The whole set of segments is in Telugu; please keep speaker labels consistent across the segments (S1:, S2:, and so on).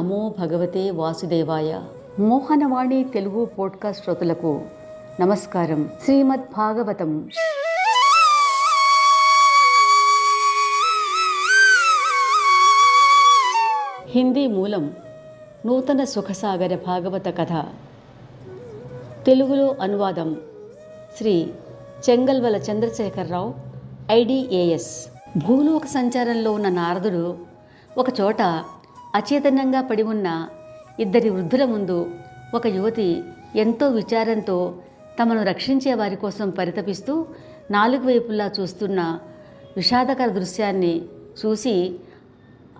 S1: నమో భగవతే వాసుదేవాయ. మోహనవాణి తెలుగు పోడ్కాస్ట్ శ్రోతలకు నమస్కారం. శ్రీమద్ భాగవతం. హిందీ మూలం నూతన సుఖసాగర భాగవత కథ. తెలుగులో అనువాదం శ్రీ చెంగల్వల చంద్రశేఖరరావు ఐడిఏఎస్ భూలోక సంచారంలో ఉన్న నారదుడు ఒకచోట అచేతనంగా పడి ఉన్న ఇద్దరి వృద్ధుల ముందు ఒక యువతి ఎంతో విచారంతో తమను రక్షించే వారి కోసం పరితపిస్తూ నాలుగు వైపులా చూస్తున్న విషాదకర దృశ్యాన్ని చూసి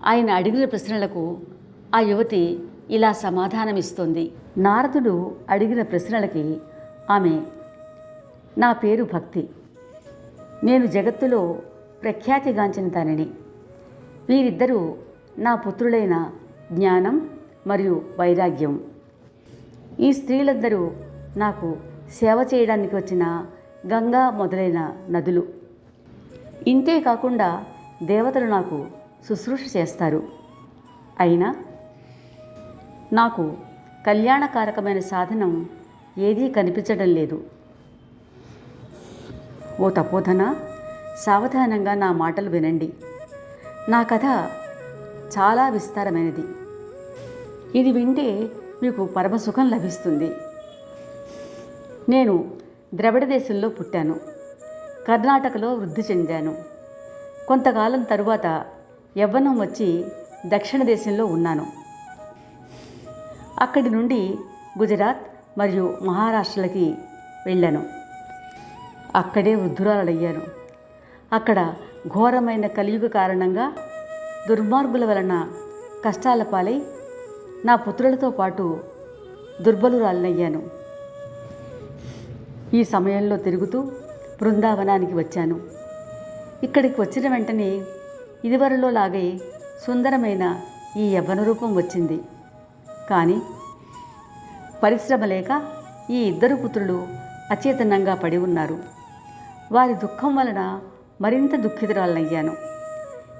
S1: ఆయన అడిగిన ప్రశ్నలకు ఆ యువతి ఇలా సమాధానమిస్తోంది. నారదుడు అడిగిన ప్రశ్నలకి ఆమె నా పేరు భక్తి. నేను జగత్తులో ప్రఖ్యాతిగాంచిన తనని వీరిద్దరూ నా పుత్రులైన జ్ఞానం మరియు వైరాగ్యం. ఈ స్త్రీలందరూ నాకు సేవ చేయడానికి వచ్చిన గంగా మొదలైన నదులు. ఇంతే కాకుండా దేవతలు నాకు శుశ్రూష చేస్తారు. అయినా నాకు కళ్యాణకారకమైన సాధనం ఏదీ కనిపించడం లేదు. ఓ తపోధన సావధానంగా నా మాటలు వినండి. నా కథ చాలా విస్తారమైనది. ఇది వింటే మీకు పరమసుఖం లభిస్తుంది. నేను ద్రవిడ దేశంలో పుట్టాను. కర్ణాటకలో వృద్ధి చెందాను. కొంతకాలం తరువాత యవ్వనం వచ్చి దక్షిణ దేశంలో ఉన్నాను. అక్కడి నుండి గుజరాత్ మరియు మహారాష్ట్రలకి వెళ్ళాను. అక్కడే వృద్ధురాలయ్యాను. అక్కడ ఘోరమైన కలియుగ కారణంగా దుర్మార్గుల వలన కష్టాల పాలై నా పుత్రులతో పాటు దుర్బలురాలనయ్యాను. ఈ సమయంలో తిరుగుతూ బృందావనానికి వచ్చాను. ఇక్కడికి వచ్చిన వెంటనే ఇదివరలో లాగే సుందరమైన ఈ యవ్వన రూపం వచ్చింది. కానీ పరిశ్రమ లేక ఈ ఇద్దరు పుత్రులు అచేతనంగా పడి ఉన్నారు. వారి దుఃఖం వలన మరింత దుఃఖితురాలనయ్యాను.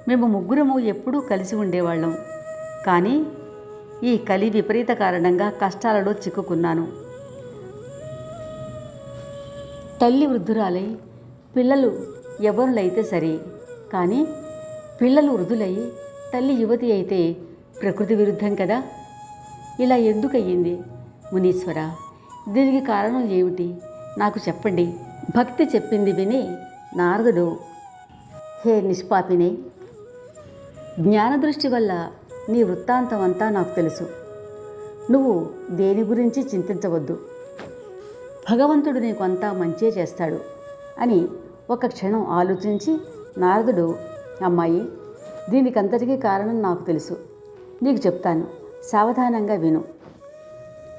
S1: మేము ముగ్గురము ఎప్పుడూ కలిసి ఉండేవాళ్ళం. కానీ ఈ కలి విపరీత కారణంగా కష్టాలలో చిక్కుకున్నాను. తల్లి వృద్ధురాలై పిల్లలు ఎవరులైతే సరే కానీ పిల్లలు వృద్ధులై తల్లి యువతి అయితే ప్రకృతి విరుద్ధం కదా? ఇలా ఎందుకు అయ్యింది మునీశ్వర దీనికి కారణం ఏమిటి? నాకు చెప్పండి. భక్తి చెప్పింది విని నారదుడు హే నిష్పాపినే జ్ఞానదృష్టి వల్ల నీ వృత్తాంతం అంతా నాకు తెలుసు. నువ్వు దేని గురించి చింతించవద్దు. భగవంతుడు నీకు అంతా మంచే చేస్తాడు అని ఒక క్షణం ఆలోచించి నారదుడు అమ్మాయి దీనికంతటికీ కారణం నాకు తెలుసు. నీకు చెప్తాను సావధానంగా విను.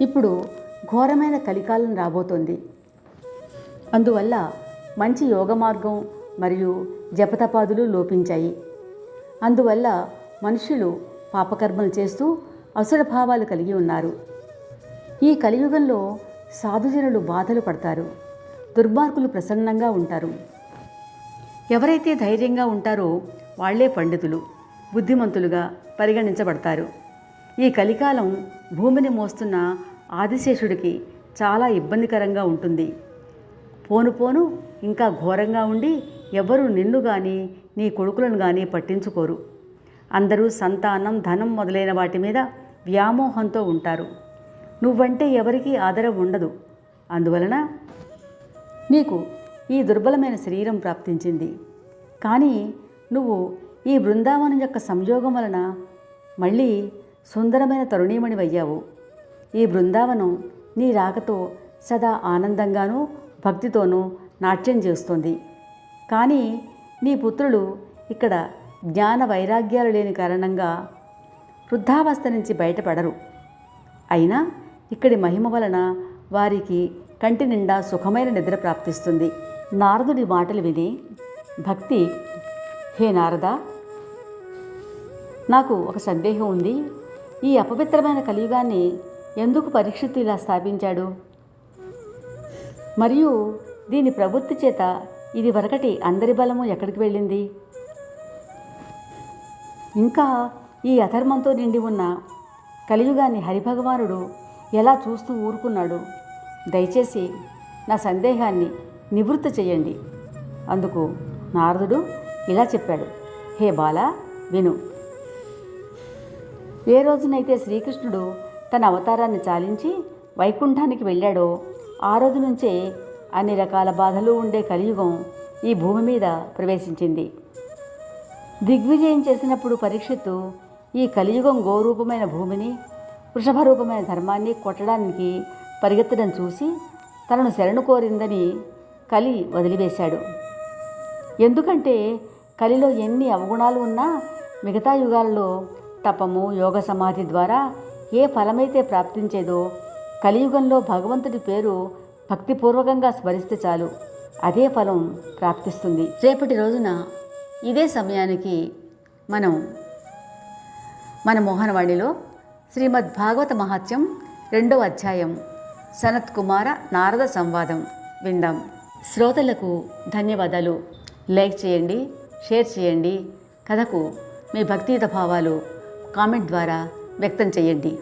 S1: ఇప్పుడు ఘోరమైన కలికాలం రాబోతోంది. అందువల్ల మంచి యోగ మార్గం మరియు జపతపాదులు లోపించాయి. అందువల్ల మనుషులు పాపకర్మలు చేస్తూ అసుర భావాలు కలిగి ఉన్నారు. ఈ కలియుగంలో సాధుజనులు బాధలు పడతారు. దుర్మార్గులు ప్రసన్నంగా ఉంటారు. ఎవరైతే ధైర్యంగా ఉంటారో వాళ్ళే పండితులు బుద్ధిమంతులుగా పరిగణించబడతారు. ఈ కలికాలం భూమిని మోస్తున్న ఆదిశేషుడికి చాలా ఇబ్బందికరంగా ఉంటుంది. పోను పోను ఇంకా ఘోరంగా ఉండి ఎవరు నిన్ను కానీ నీ కొడుకులను కానీ పట్టించుకోరు. అందరూ సంతానం ధనం మొదలైన వాటి మీద వ్యామోహంతో ఉంటారు. నువ్వంటే ఎవరికీ ఆదరం ఉండదు. అందువలన నీకు ఈ దుర్బలమైన శరీరం ప్రాప్తించింది. కానీ నువ్వు ఈ బృందావనం యొక్క సంయోగం వలన మళ్ళీ సుందరమైన తరుణీమణివయ్యావు. ఈ బృందావనం నీ రాకతో సదా ఆనందంగానూ భక్తితోనూ నాట్యం చేస్తుంది. కానీ నీ పుత్రులు ఇక్కడ జ్ఞాన వైరాగ్యాలు లేని కారణంగా వృద్ధావస్థ నుంచి బయటపడరు. అయినా ఇక్కడి మహిమ వలన వారికి కంటి నిండా సుఖమైన నిద్ర ప్రాప్తిస్తుంది. నారదుడి మాటలు విని భక్తి హే నారద నాకు ఒక సందేహం ఉంది. ఈ అపవిత్రమైన కలియుగాన్ని ఎందుకు పరీక్షిత్తు ఇలా స్థాపించాడు? మరియు దీని ప్రవృత్తి చేత ఇది వరకటి అందరి బలము ఎక్కడికి వెళ్ళింది? ఇంకా ఈ అధర్మంతో నిండి ఉన్న కలియుగాన్ని హరిభగవానుడు ఎలా చూస్తూ ఊరుకున్నాడు? దయచేసి నా సందేహాన్ని నివృత్తి చేయండి. అందుకు నారదుడు ఇలా చెప్పాడు. హే బాల విను. ఏ రోజునైతే శ్రీకృష్ణుడు తన అవతారాన్ని చాలించి వైకుంఠానికి వెళ్ళాడో ఆ రోజు నుంచే అన్ని రకాల బాధలు ఉండే కలియుగం ఈ భూమి మీద ప్రవేశించింది. దిగ్విజయం చేసినప్పుడు పరీక్షిత్తు ఈ కలియుగం గోరూపమైన భూమిని వృషభ రూపమైన ధర్మాన్ని కొట్టడానికి పరిగెత్తడం చూసి తనను శరణు కోరిందని కలి వదిలివేశాడు. ఎందుకంటే కలిలో ఎన్ని అవగుణాలు ఉన్నా మిగతా యుగాల్లో తపము యోగ సమాధి ద్వారా ఏ ఫలమైతే ప్రాప్తించేదో కలియుగంలో భగవంతుడి పేరు భక్తిపూర్వకంగా స్మరిస్తే చాలు. అదే ఫలం ప్రాప్తిస్తుంది. రేపటి రోజున ఇదే సమయానికి మనం మన మోహనవాణిలో శ్రీమద్ భాగవత మహాత్యం రెండవ అధ్యాయం సనత్ కుమార నారద సంవాదం విందాం. శ్రోతలకు ధన్యవాదాలు. లైక్ చేయండి షేర్ చేయండి. కథకు మీ భక్తియుత భావాలు కామెంట్ ద్వారా వ్యక్తం చేయండి.